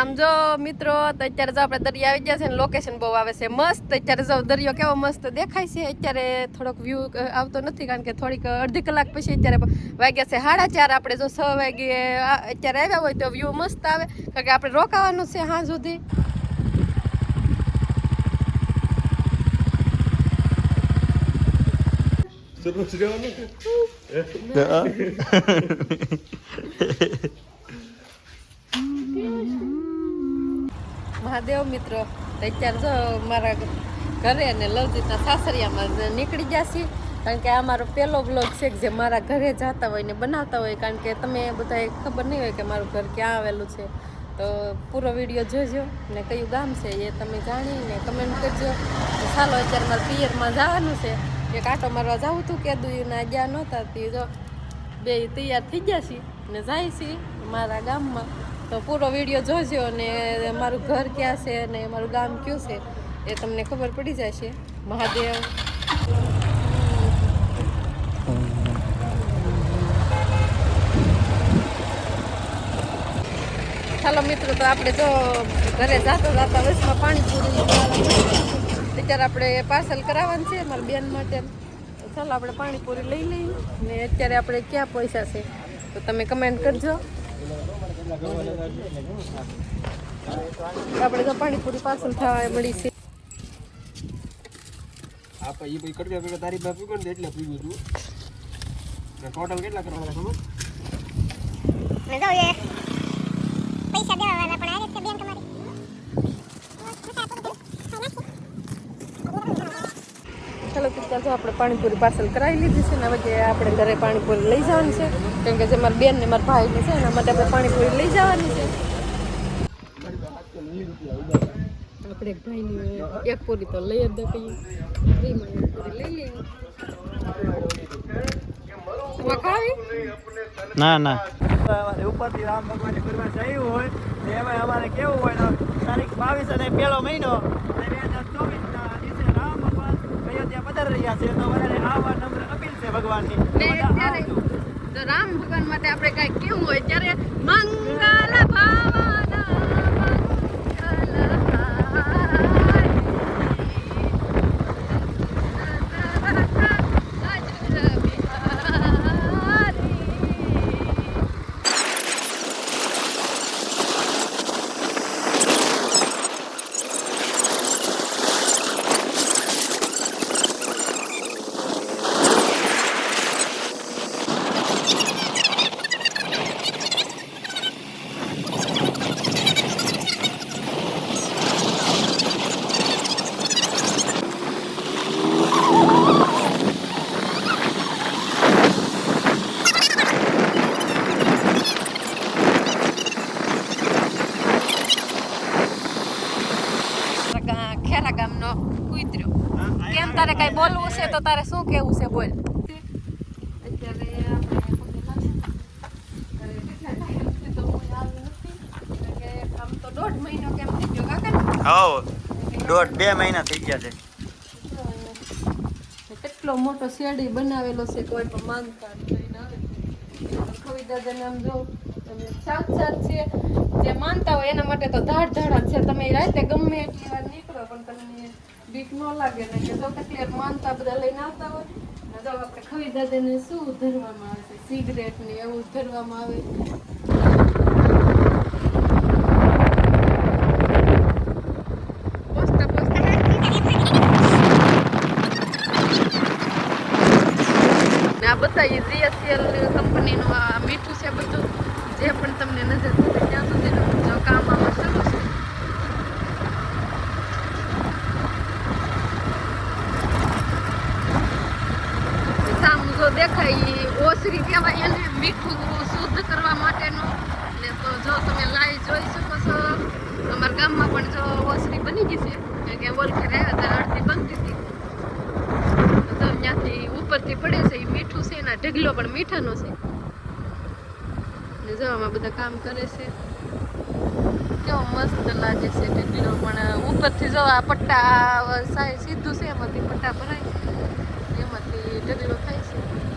આમ જો મિત્રો તો અત્યારે જો આપણે દરિયા આવી ગયા છે ને લોકેશન બહુ આવે છે મસ્ત. અત્યારે જો દરિયો કેવો મસ્ત દેખાય છે. અત્યારે થોડોક વ્યૂ આવતો નથી કારણ કે થોડીક અડધી કલાક પછી અત્યારે વાગ્યા છે સાડા ચાર. આપણે જો છ વાગે અત્યારે આવ્યા હોય તો વ્યૂ મસ્ત આવે. કારણ કે આપણે રોકાવાનું છે હા સુધી. સરસ રહેવાનું કે મહાદેવ મિત્રો. અત્યારે જો મારા ઘરે અને લવજીતના સાસરિયામાં નીકળી ગયા છીએ. કારણ કે આ મારો પહેલો બ્લોગ છે જે મારા ઘરે જતા હોય ને બનાવતા હોય. કારણ કે તમે બધાએ ખબર નહીં હોય કે મારું ઘર ક્યાં આવેલું છે. તો પૂરો વીડિયો જોજો ને કયું ગામ છે એ તમે જાણીને કમેન્ટ કરજો. ચાલો અત્યારે મારા પિયરમાં જવાનું છે. એક આટો મારવા જવું હતું કે દુયુના ગયા નહોતા. તે જો બે તૈયાર થઈ ગયા છીએ ને જાય છીએ મારા ગામમાં. તો પૂરો વીડિયો જોજો અને મારું ઘર ક્યાં છે અને મારું ગામ કયું છે એ તમને ખબર પડી જશે. મહાદેવ. ચાલો મિત્રો, તો આપણે જો ઘરે જાતા જાતા વસમાં પાણીપુરી અત્યારે આપણે પાર્સલ કરાવવાનું છે મારા બેન માટે. તો ચાલો આપણે પાણીપુરી લઈ લઈએ. ને અત્યારે આપણે ક્યાં પૈસા છે, તો તમે કમેન્ટ કરજો. આપણે તો પાણીપુરી પાર્સલ થવા મળી છે. આ પછી પછી કરજો પેલા તારી બાપ ને એટલે છું. ને ટોટલ કેટલા કરવાના ખબર? ને જો એ પૈસા દેવાવાળા પણ આવે છે બેન તમારી ચાલો તો ત્યાં જો આપણે પાણીપુરી પાર્સલ કરાવી લીધી છે ને હવે જે આપણે ઘરે પાણીપુરી લઈ જવાની છે કેમ કે જે મારા બેન ને મારા ભાઈને છે એના માટે આપણે પાણીપુરી લઈ જવાની છે. આપણે એક ભાઈની એક પૂરી તો લઈ જ દઈએ. પૂરી લઈ લઈએ. ખાવી? ના ના. અમારે ઉપરથી રામ ભગવાન કરવા જયું હોય એમાં અમારે કેવું હોય તો તારીખ બાવીસ અને પહેલો મહિનો બે હજાર ચોવીસના દિવસે રામ ભગવાન અયોધ્યા પધારી રહ્યા છે તો બધાને આવા નમ્ર અપીલ છે ભગવાનની. રામ ભગવાન માટે આપણે કઈ કેવું હોય ત્યારે મંગલ ભાવના મંગલ ખેરા ગામનો કૂતર્યો કેમ તારે કઈ બોલવું છે તો તારે શું કેવું છે બોલ અત્યારે આપણે તો હું આવી નથી કારણ કે આમ તો દોઢ મહિનો કેમ થઈ ગયો કાકા હવ દોઢ બે મહિના થઈ ગયા છે. કેટલો મોટો શેરડી બનાવેલો છે કોઈ પણ માનતા લઈને આવે ખવી દાદાને આમ જો, તમે સાત સાત છે, જે માનતા હોય એના માટે તો ધાડ ધાડા છે. તમે રાતે ગમે એટલી વાર નીકળો, પણ તમને બીક ન લાગે. ને કે જો કેટલી વાર માનતા બધા લઈને આવતા હોય. ને જો આપણે ખવી દાદાને શું ધરવામાં આવે છે સિગરેટ ને એવું ધરવામાં આવે. બધા જીએસએલ કંપનીનું મીઠું છે બધું, જે પણ તમને નજર પડે ત્યાં સુધીનું જો કામ આમાં શરૂ છે. દેખાય ઓસરી કહેવાય એને મીઠું શુદ્ધ કરવા માટેનું ને તો જો તમે લાઈ જોઈ શકો છો અમારા ગામમાં પણ જો ઓસરી બની ગઈ છે કારણ કે ઓળખી રહ્યા હતા અડધી બનતી હતી તો ત્યાંથી ઉપરથી પડે છે એ એના ઢગલો પણ મીઠાનો છે. ને જવામાં બધા કામ કરે છે. કેવો મસ્ત લાગે છે ઢગલો પણ. ઉપરથી જો આ પટ્ટા સીધું છે, એમાંથી પટ્ટા ભરાય એમાંથી ઢગલો થાય છે.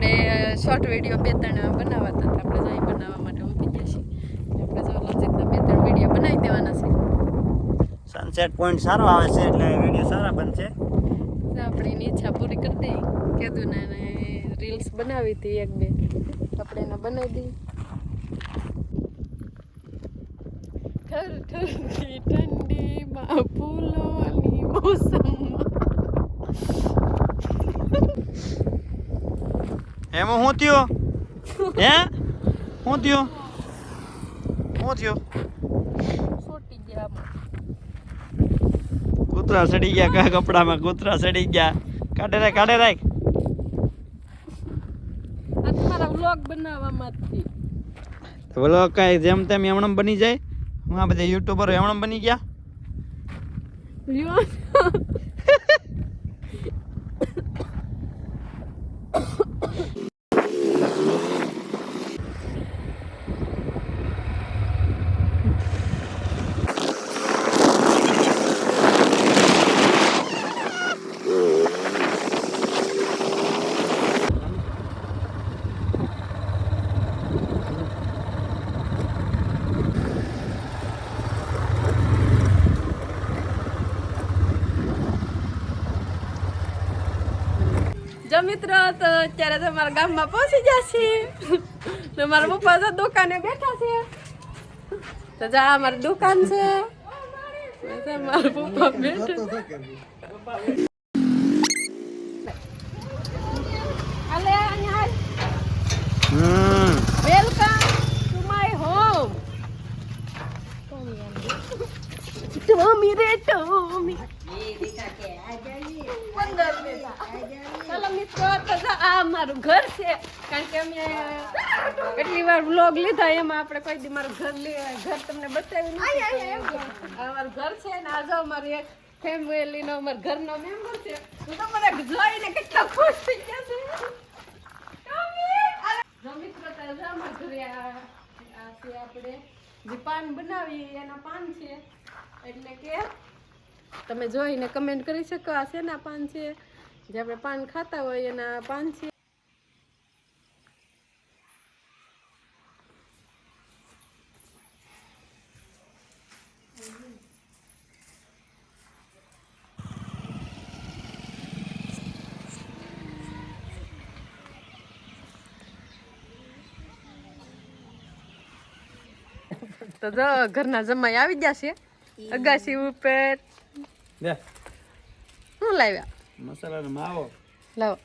આપણે શોર્ટ વીડિયો બે ત્રણ બનાવવા હતા. આપણે જાય બનાવવા માટે ઊભી ગયા છીએ. આપણે જો લજકના બે ત્રણ વીડિયો બનાવી દેવાના છે. સનસેટ પોઈન્ટ સારો આવે છે એટલે વીડિયો સારા બનશે. આપણે એની ઈચ્છા પૂરી કરી દઈ કીધું ને એને રીલ્સ બનાવી હતી એક બે. આપણે એને બનાવી દઈ ઠર ઠરતી એમાં શું થયો? હે? શું થયો? શું થયો? આમાં. કૂતરા સડી ગયા કા કપડામાં? કૂતરા સડી ગયા. કાઢે રાખ કાઢે રાખ. તમારા વ્લોગ બનાવવામાં જ કાંઈ જેમ તેમ એમણમ બની જાય. હું આ બધા યુટ્યુબરો એમણમ બની ગયા? જો મિત્રો તો અત્યારે તો મારા ગામમાં પહોંચી ગયા છીએ. તો મારા પપ્પા તો દુકાને બેઠા છે. તો જા અમારી દુકાન છે. મારા પપ્પા બેઠા હાલે અહીંયા હમ. Welcome to my home Tommy રે ટોમી પંદર મિનિટ. તો આ મારું ઘર છે. કારણ કે અમે કેટલી વાર વ્લોગ લીધા એમાં આપણે કોઈ દી મારું ઘર લે ઘર તમને બતાવ્યું નથી. આ ઘર છે ને આ જો અમારું એક ફેમિલી નો અમારા ઘરનો મેમ્બર છે. હું તો મને જોઈને કેટલો ખુશ થઈ ગયા અમારા છે આપણે જે પાન બનાવી એના પાન છે. એટલે કે તમે જોઈને કમેન્ટ કરી શકો આ શેના પાન છે? જે આપણે પાન ખાતા હોય એના પાન છે. તો જો ઘરના જમાઈ આવી ગયા છે. અગાસી ઉપર. શું લાવ્યા? મસાલાનો માવો. લાવો.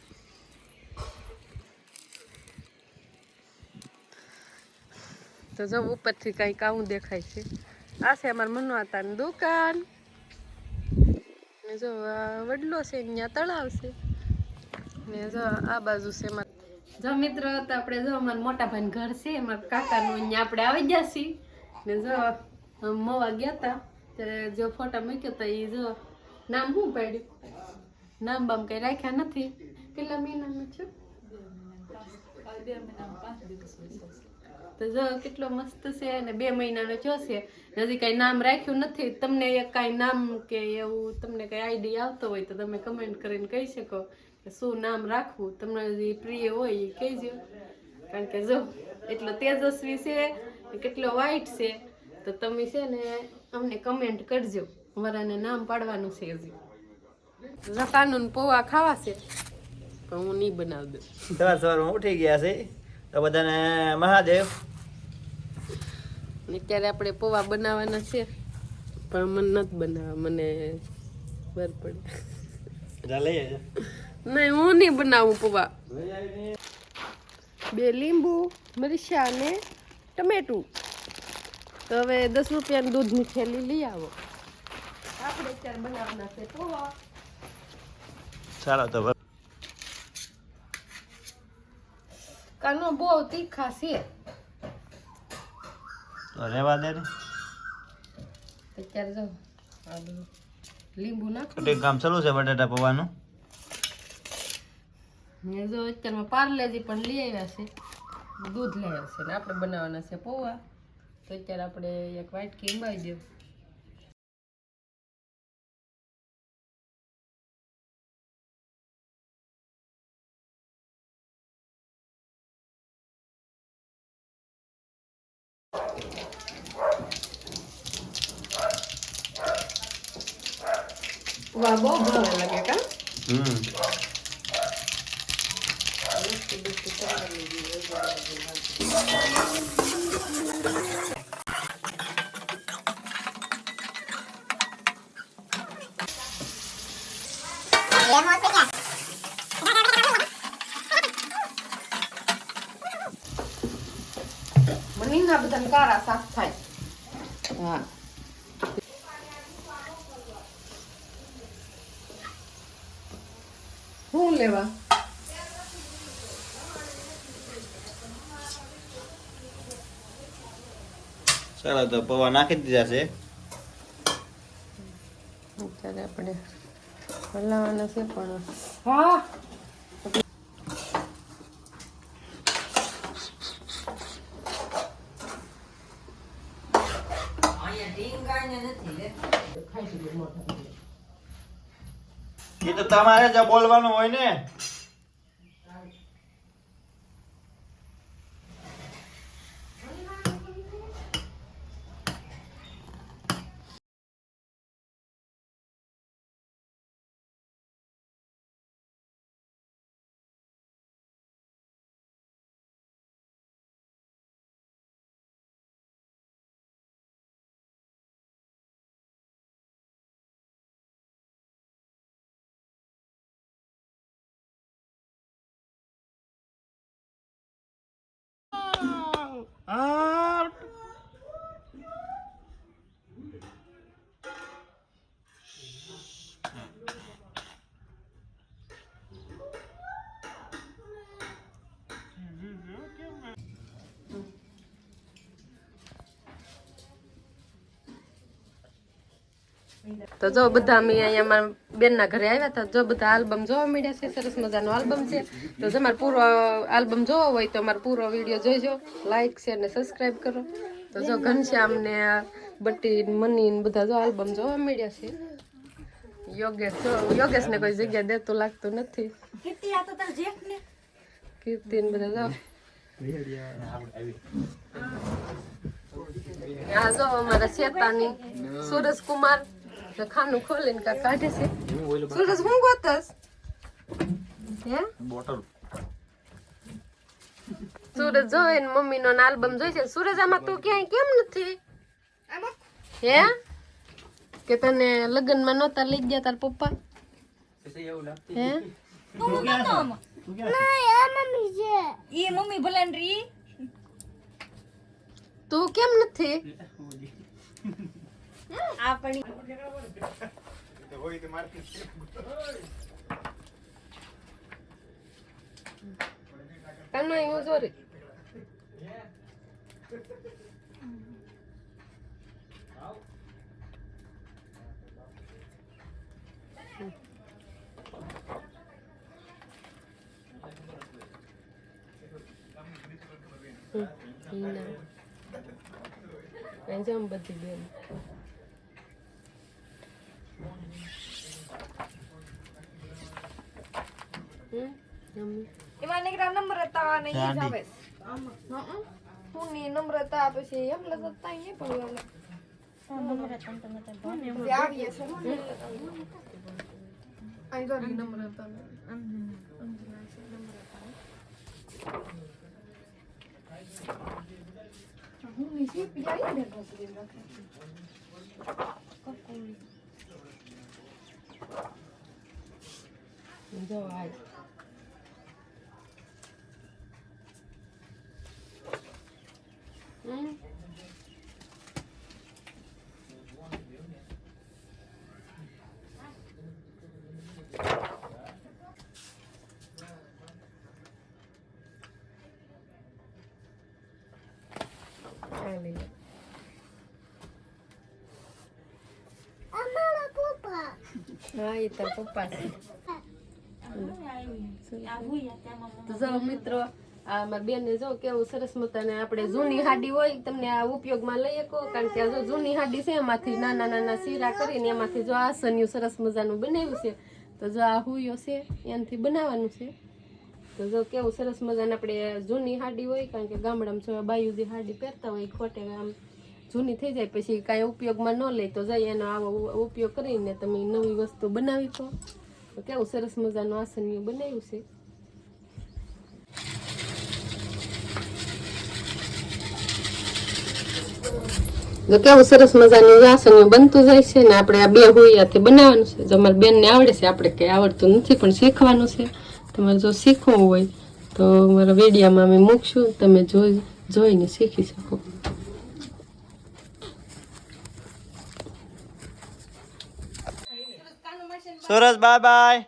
તો જો ઉપરથી કંઈક આવું દેખાય છે. આ છે અમારા મનવાતાની દુકાન. ને જો વડલો છે, અહીંયા તળાવ છે. ને જો આ બાજુ છે જો મિત્રો, તો આપણે જો અમારા મોટા ભાઈ ઘર છે, અમારા કાકાનું અહીંયા આપણે આવી ગયા છીએ. ને જો મવા ગયા હતા ત્યારે જો ફોટા મૂક્યો તો એ જો નામ શું પાડ્યું? નામ બામ કઈ રાખ્યા નથી કેટલા મહિનાનું છે તો જો કેટલો મસ્ત છે અને બે મહિનાનો જો છે હજી કઈ નામ રાખ્યું નથી તમને એક કાંઈ નામ કે એવું તમને કઈ આઈડિયા આવતો હોય તો તમે કમેન્ટ કરીને કહી શકો કે શું નામ રાખવું તમને જે પ્રિય હોય એ કહેજો કારણ કે જો એટલો તેજસ્વી છે કેટલો વાઇટ છે તો તમે છે ને અમને કમેન્ટ કરજો અમારાને નામ પાડવાનું છે હજી રકાનું પૌવા ખાવા છે. પણ હું નહીં બનાવી દઉં. સવાર સવારમાં ઉઠી ગયા છે તો બધાને મહાદેવ. અત્યારે આપણે પૌવા બનાવવાના છે પણ મને નથી બનાવવા મને બર પડે. નહીં હું નહીં બનાવું પૌવા. બે લીંબુ મરચાં અને ટમેટું. તો હવે દસ રૂપિયાની દૂધની થેલી લઈ આવો. આપણે અત્યારે બનાવવાના છે પૌવા? ચાલો તો કાનો બહુ તીખા છે. તો રહેવા દે ને. અત્યારે જો લીંબુ નાખો. કામ ચાલુ છે બટાટા પૌવાનું. ને જો અત્યારમાં પાર્લેજી પણ લઈ આવ્યા છે. દૂધ લઈ આવ્યા છે ને આપણે બનાવવાના છે પૌવા. તો અત્યારે આપણે એક વાટકી અંબાવી દો વાહ બહુ ભાવે લાગે કા હમ લેમો મનીના બધા કારા સાફ થાય. હા. શું લેવા? ચાલો તો પૌવા નાખી દીધા છે. અત્યારે આપણે હલાવવાના છે પણ હા. એ તો તમારે જ બોલવાનું હોય ને. તો જો બધા અમે અહીંયા મારા બેનના ઘરે આવ્યા હતા. જો બધા આલ્બમ જોવા મળ્યા છે સરસ મજાનો આલ્બમ છે. તો જો મારો પૂરો આલ્બમ જોવો હોય તો મારો પૂરો વીડિયો જોઈજો. લાઈક શેર ને સબસ્ક્રાઈબ કરો. તો જો ઘનશ્યામને બટ્ટી મની ને બધા જો આલ્બમ જોવા મળ્યા છે. યોગેશ જો યોગેશ ને કોઈ જગ્યા દેતું લાગતું નથી. કીર્તિ ને બધા જાઓ આ જો અમારા શેતાની સુરજ કુમાર ખાનું ખોલીને કા કાઢે છે. સુરજ હું ગોતસ હે? બોટલ. સુરજ જોવે ને મમ્મી નો આલ્બમ જોઈ છે સુરજ આમાં તું ક્યાંય કેમ નથી? હે? કે તને લગ્નમાં નહોતા લઈ ગયા તાર પપ્પા? હે? ઈ મમ્મી ભલે રી. તું કેમ નથી? આપણી કાનો હું જોરી જમ બધી બેન હમ મમ્મી એમાં નીકળા નમ્રતા ને ઈ જ ચાંદી. આવે હું ની નમ્રતા પછી એમ લગતા એ પણ પછી આવીએ છે અહીં ઘરી નમ્રતા હું ની સીપી આવી ને ઢોકળી જો આય હમ આ લઈ લે. અમારા પપ્પા હા એ તાર પપ્પા છે. તો જો મિત્રો, આ મારા જો કેવું સરસ મતાને આપણે જૂની હાડી હોય, તમને આ ઉપયોગમાં લઈ શકો કારણ કે આ જો જૂની હાડી છે, એમાંથી નાના નાના શીરા કરીને એમાંથી જો આસન્યું સરસ મજાનું બનાવ્યું છે. તો જો આ હુયો છે, એનાથી બનાવવાનું છે. તો જો કેવું સરસ મજાને આપણે જૂની હાડી હોય, કારણ કે ગામડામાં જો બાયુ જે હાડી પહેરતા હોય ખોટે આમ જૂની થઈ જાય, પછી કાંઈ ઉપયોગમાં ન લે, તો જાય એનો આવો ઉપયોગ કરીને તમે નવી વસ્તુ બનાવી તો કેવું સરસ મજાનું આસનિયું બનાવ્યું છે. જો કેવું સરસ મજાનું આસનિયું બનતું જાય છે ને આપણે આ બે હોઈયાથી બનાવવાનું છે. જો અમારી બેનને આવડે છે, આપણે કંઈ આવડતું નથી, પણ શીખવાનું છે. તમારે જો શીખવું હોય, તો મારા વેડિયામાં અમે મૂકશું, તમે જોઈ, જોઈને શીખી શકો. સુરજ બાય બાય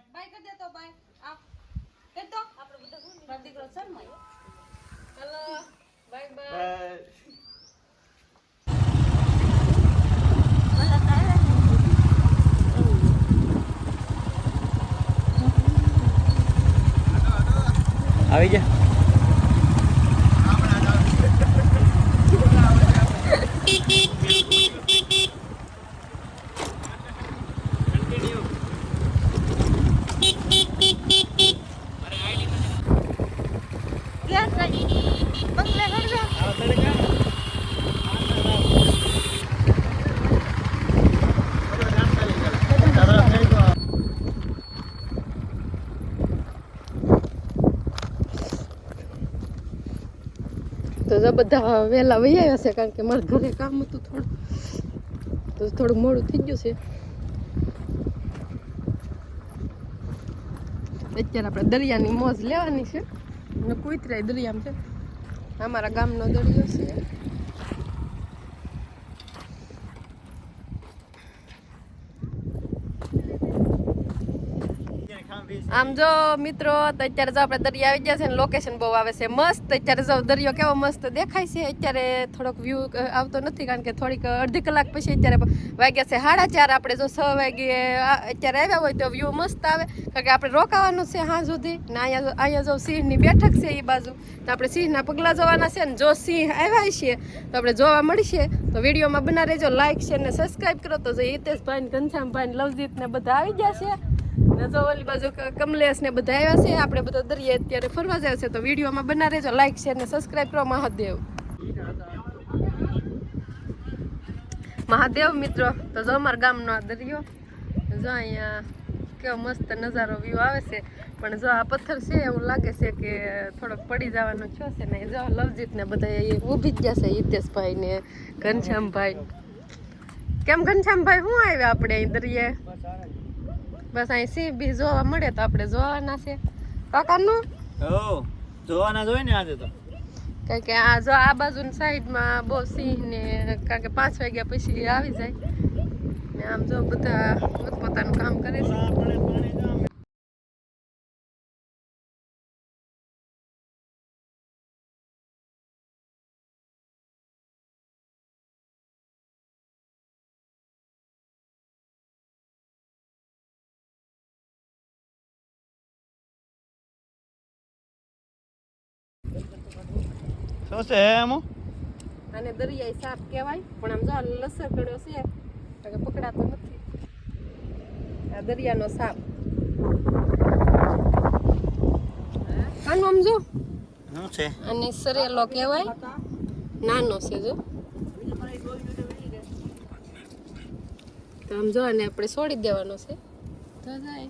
આવી જા. બધા વહેલા વહી આવ્યા છે કારણ કે મારા ઘરે કામ હતું થોડું. તો થોડું મોડું થઈ ગયું છે. અત્યારે આપણે દરિયાની મોજ લેવાની છે. અને કુતરાય દરિયામાં છે. અમારા ગામનો દરિયો છે. આમ જો મિત્રો, તો અત્યારે જો આપણે દરિયા આવી ગયા છે ને લોકેશન બહુ આવે છે મસ્ત. અત્યારે જો દરિયો કેવો મસ્ત દેખાય છે, અત્યારે થોડોક વ્યૂ આવતો નથી કારણ કે થોડીક અડધી કલાક પછી અત્યારે વાગ્યા છે સાડા ચાર. આપણે જો છ વાગે અત્યારે આવ્યા હોય તો વ્યૂ મસ્ત આવે. કારણ કે આપણે રોકાવાનું છે હા સુધી. ને અહીંયા અહીંયા જો સિંહની બેઠક છે એ બાજુ. તો આપણે સિંહના પગલાં જોવાના છે ને, જો સિંહ આવ્યા છે, તો આપણે જોવા મળશે. તો વિડીયોમાં બના રહેજો. લાઇક શેર ને સબસ્ક્રાઈબ કરો. તો જે હિતેશભાઈ ઘનશ્યામભાઈ લવજીત બધા આવી ગયા છે. ને ઓલી બાજુ કમલેશ ને બધા આવ્યા છે. આપણે બધા દરિયે અત્યારે ફરવા જાય છે. તો વિડીયોમાં બના રહેજો. લાઈક શેર ને સબસ્ક્રાઈબ કરો. મહાદેવ. મહાદેવ મિત્રો, તો જો અમારા ગામનો આ દરિયો. જો અહીંયા કેવો મસ્ત નજારો વ્યૂ આવે છે. પણ જો આ પથ્થર છે, એવું લાગે છે કે થોડોક પડી જવાનો છો છે ને જો લવજીત ને બધા એ ઊભી જ છે, હિતેશભાઈ ને ઘનશ્યામભાઈ. કેમ ઘનશ્યામભાઈ શું આવ્યા આપણે અહીં દરિયે? બસ અહીં સિંહ બી જોવા મળે તો આપણે જોવાના છે. કાકાનું? ઓ જોવાના જોઈ ને આજે તો. કારણ કે આ જો આ બાજુની સાઈડમાં બહુ સિંહ ને કારણ કે પાંચ વાગ્યા પછી આવી જાય. ને આમ જો બધા પોતપોતાનું કામ કરે છે. શું છે એમ અને દરિયાઈ સાપ કહેવાય પણ આમ જો લસર કડ્યો છે કે પકડાતો નથી. આ દરિયાનો સાપ. આનું આમ જો શું છે? અને સરેલો કહેવાય. નાનો છે જો. તો આમ જો અને આપણે છોડી દેવાનો છે. તો જાય.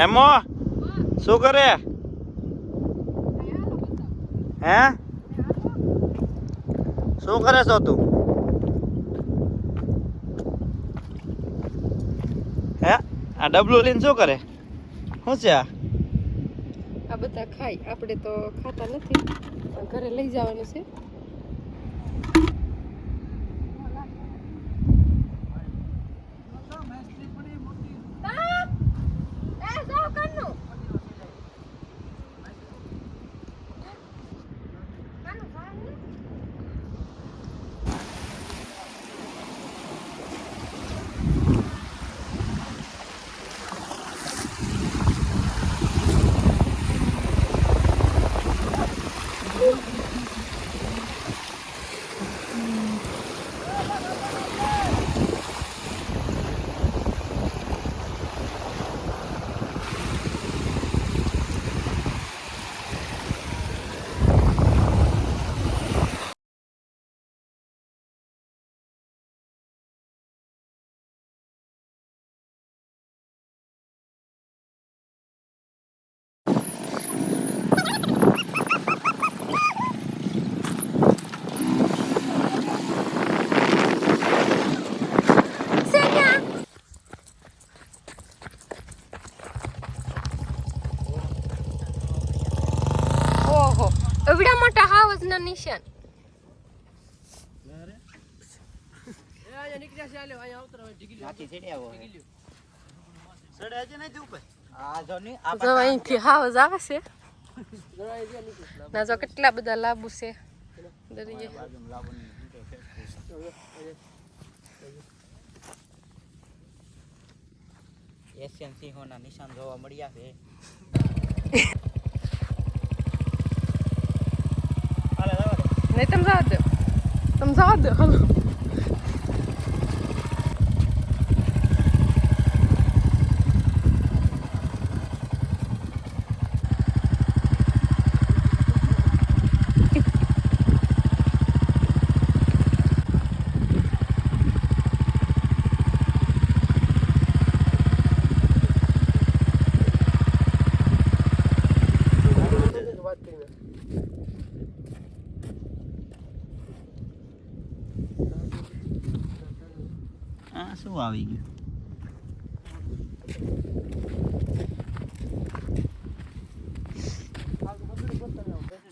એમો, શું કરે? હે? શું કરે છો તું? હે? આ ડબલું લઈને શું કરે? શું છે આ? આ બધા ખાય. આપણે તો ખાતા નથી. ઘરે લઈ જવાનું છે ઓહો એવડા મોટા હાઉસ ના નિશાન સડે છે નથી ઉપર આ જો ની આ જો અહીંથી હાઉસ આવે છે ના જો કેટલા બધા લાભુ છે. દરિયે. એશિયન સિંહોના નિશાન જોવા મળ્યા છે. નહીં તમે જવા દો તમે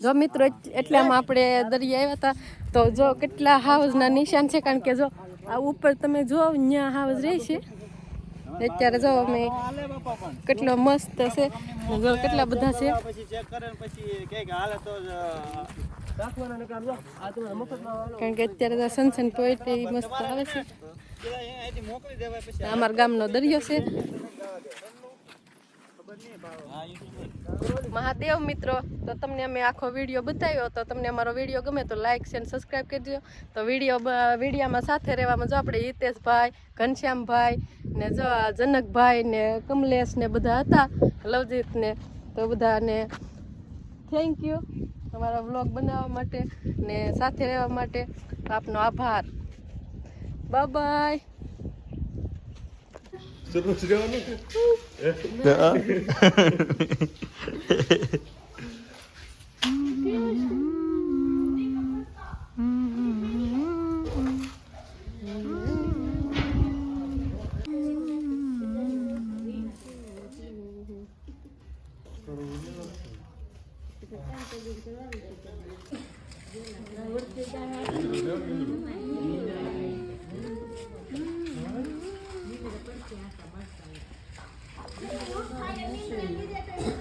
જો મિત્રો એટલામાં આપણે દરિયા આવ્યા હતા, તો જો કેટલા હાઉસના નિશાન છે, કારણ કે જો આ ઉપર તમે જો ત્યાં હાઉસ રહે છે. અત્યારે જો અમે કેટલો મસ્ત છે કેટલા બધા છે. કારણ કે અત્યારે સનસન પોઈન્ટ મસ્ત આવે છે. અમારા ગામનો દરિયો છે. મહાદેવ મિત્રો, તો તમને અમે આખો વીડિયો બતાવ્યો તો તમને અમારો વીડિયો ગમે તો લાઇક છે અને સબસ્ક્રાઈબ કરજો. તો વીડિયો વિડીયામાં સાથે રહેવામાં જો આપણે હિતેશભાઈ, ઘનશ્યામભાઈ ને જો જનકભાઈ ને કમલેશ ને બધા હતા, લવજીત ને, તો બધાને થેન્ક યુ તમારા વ્લોગ બનાવવા માટે ને સાથે રહેવા માટે આપનો આભાર. બાય બાય જરૂર રહેવાનું